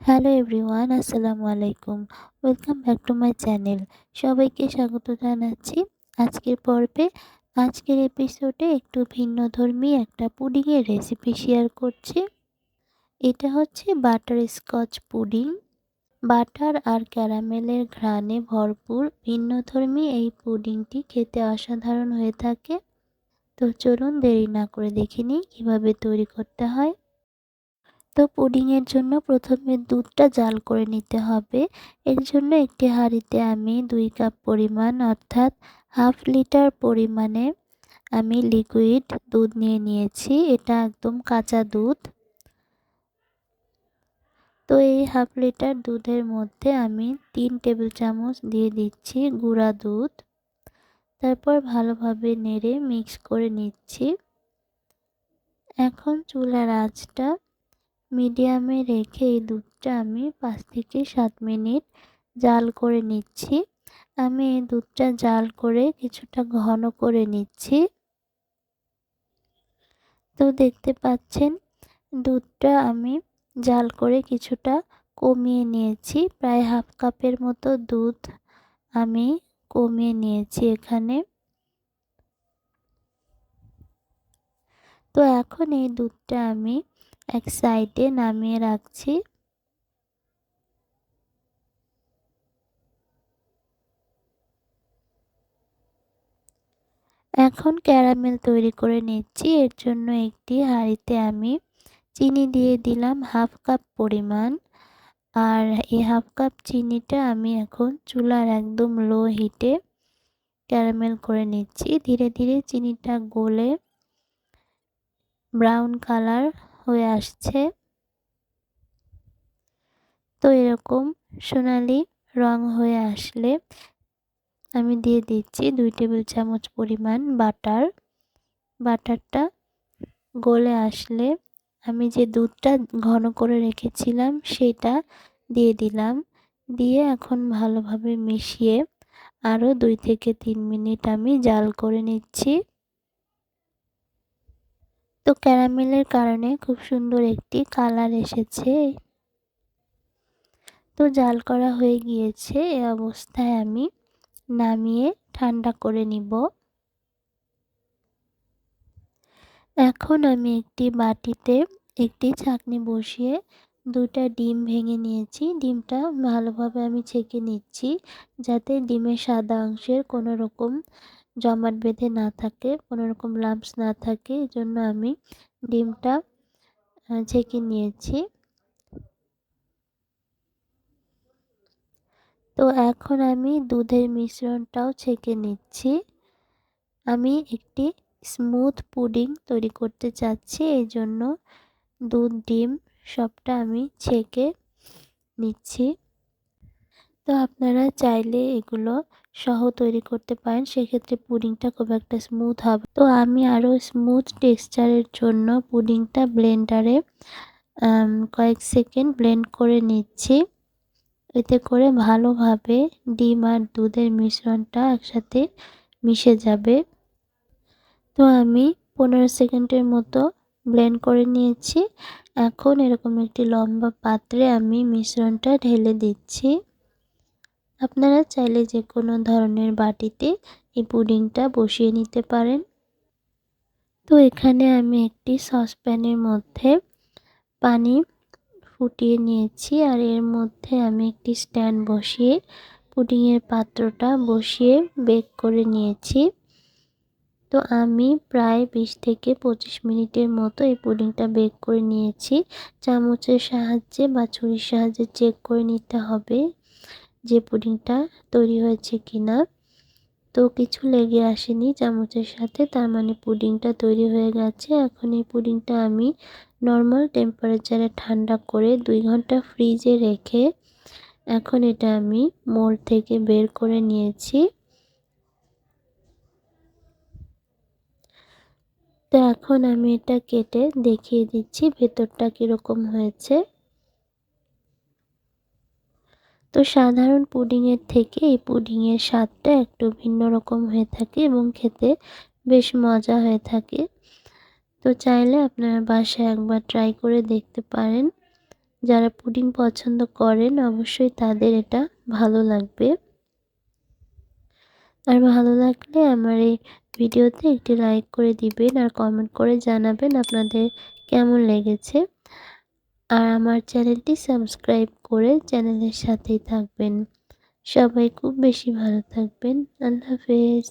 Hello everyone আসসালামু আলাইকুম welcome back to my channel সবাইকে স্বাগত জানাচ্ছি। আজকের পর্বে, আজকের এপিসোডে একটু ভিন্ন ধর্মী একটা পুডিংয়ের রেসিপি শেয়ার করছি। এটা হচ্ছে বাটার স্কচ পুডিং বাটার আর ক্যারামেলের ঘ্রাণে ভরপুর ভিন্নধর্মী এই পুডিংটি খেতে অসাধারণ হয়ে থাকে। তো চলুন দেরি না করে দেখে নিই কীভাবে তৈরি করতে হয়। তো পুডিংয়ের জন্য প্রথমে দুধটা জাল করে নিতে হবে। এর জন্য একটি হাঁড়িতে আমি দুই কাপ পরিমাণ, অর্থাৎ হাফ লিটার পরিমাণে আমি লিকুইড দুধ নিয়ে নিয়েছি। এটা একদম কাঁচা দুধ। তো এই হাফ লিটার দুধের মধ্যে আমি তিন টেবিল চামচ দিয়ে দিচ্ছি গুঁড়া দুধ। তারপর ভালোভাবে নেড়ে মিক্স করে নিচ্ছি। এখন চুলার আঁচটা মিডিয়ামে রেখে এই দুধটা আমি পাঁচ থেকে সাত মিনিট জাল করে নিচ্ছি। আমি এই দুধটা জাল করে কিছুটা ঘন করে নিচ্ছি। তো দেখতে পাচ্ছেন, দুধটা আমি জাল করে কিছুটা কমিয়ে নিয়েছি। প্রায় হাফ কাপের মতো দুধ আমি কমিয়ে নিয়েছি এখানে। তো এখন এই দুধটা আমি এক সাইডে নামিয়ে রাখছি। এখন ক্যারামেল তৈরি করে নিচ্ছি। এর জন্য একটি হাঁড়িতে আমি চিনি দিয়ে দিলাম হাফ কাপ পরিমাণ। আর এই হাফ কাপ চিনিটা আমি এখন চুলার একদম লো হিটে ক্যারামেল করে নিচ্ছি। ধীরে ধীরে চিনিটা গলে ব্রাউন কালার হয়ে আসছে। তো এরকম সোনালি রং হয়ে আসলে আমি দিয়ে দিচ্ছি দুই টেবিল চামচ পরিমাণ বাটার। বাটারটা গলে আসলে আমি যে দুধটা ঘন করে রেখেছিলাম সেটা দিয়ে দিলাম। দিয়ে এখন ভালোভাবে মিশিয়ে আরও দুই থেকে তিন মিনিট আমি জাল করে নিচ্ছি। তো ক্যারামেলের কারণে খুব সুন্দর একটি কালার এসেছে। তো জাল করা হয়ে গিয়েছে, এ অবস্থায় আমি নামিয়ে ঠান্ডা করে নিব। এখন আমি একটি বাটিতে একটি ছাকনি বসিয়ে দুটা ডিম ভেঙে নিয়েছি। ডিমটা ভালোভাবে আমি ছেঁকে নিচ্ছি, যাতে ডিমের সাদা অংশের কোনো রকম জমাট বেঁধে না থাকে কোনো রকম লাম্পস না থাকে এই জন্য আমি ডিমটা ছেঁকে নিয়েছি। তো এখন আমি দুধের মিশ্রণটাও ছেঁকে নিচ্ছি। আমি একটি স্মুথ পুডিং তৈরি করতে চাচ্ছি এই জন্য দুধ, ডিম সবটা আমি ছেঁকে নিচ্ছি। তো আপনারা চাইলে এগুলো সহ তৈরি করতে পারেন, সেক্ষেত্রে পুডিংটা খুব একটা স্মুথ হবে। তো আমি আরও স্মুথ টেক্সচারের জন্য পুডিংটা ব্লেন্ডারে কয়েক সেকেন্ড ব্লেন্ড করে নিচ্ছি। এতে করে ভালোভাবে ডিম আর দুধের মিশ্রণটা একসাথে মিশে যাবে। তো আমি পনেরো সেকেন্ডের মতো ব্লেন্ড করে নিয়েছি। এখন এরকম একটি লম্বা পাত্রে আমি মিশ্রণটা ঢেলে দিচ্ছি। আপনারা চাইলে যে কোনো ধরনের বাটিতে এই পুডিংটা বসিয়ে নিতে পারেন। তো এখানে আমি একটি সসপ্যানের মধ্যে পানি ফুটিয়ে নিয়েছি আর এর মধ্যে আমি একটি স্ট্যান্ড বসিয়ে পুডিংয়ের পাত্রটা বসিয়ে বেক করে নিয়েছি। তো আমি প্রায় বিশ থেকে পঁচিশ মিনিটের মতো এই পুডিংটা বেক করে নিয়েছি। চামচের সাহায্যে বা ছুরির সাহায্যে চেক করে নিতে হবে। যে পুডিংটা তৈরি হয়েছে কি না তো কিছু লেগে আসেনি চামচের সাথে, তার মানে পুডিংটা তৈরি হয়ে গেছে। এখন এই পুডিংটা আমি নর্মাল টেম্পারেচারে ঠান্ডা করে দুই ঘণ্টা ফ্রিজে রেখে এখন এটা আমি মোল্ড থেকে বের করে নিয়েছি। তো এখন আমি এটা কেটে দেখিয়ে দিচ্ছি ভেতরটা কীরকম হয়েছে। তো সাধারণ পুডিংয়ের থেকে এই পুডিংয়ের স্বাদটা একটু ভিন্ন রকম হয়ে থাকে এবং খেতে বেশ মজা হয়ে থাকে। তো চাইলে আপনারা বাসায় একবার ট্রাই করে দেখতে পারেন। যারা পুডিং পছন্দ করেন, অবশ্যই তাদের এটা ভালো লাগবে। আর ভালো লাগলে আমার এই ভিডিওতে একটি লাইক করে দিবেন আর কমেন্ট করে জানাবেন আপনাদের কেমন লেগেছে। আর আমার চ্যানেলটি সাবস্ক্রাইব করে চ্যানেলের সাথেই থাকবেন। সবাই খুব বেশি ভালো থাকবেন। আল্লাহ হাফেজ।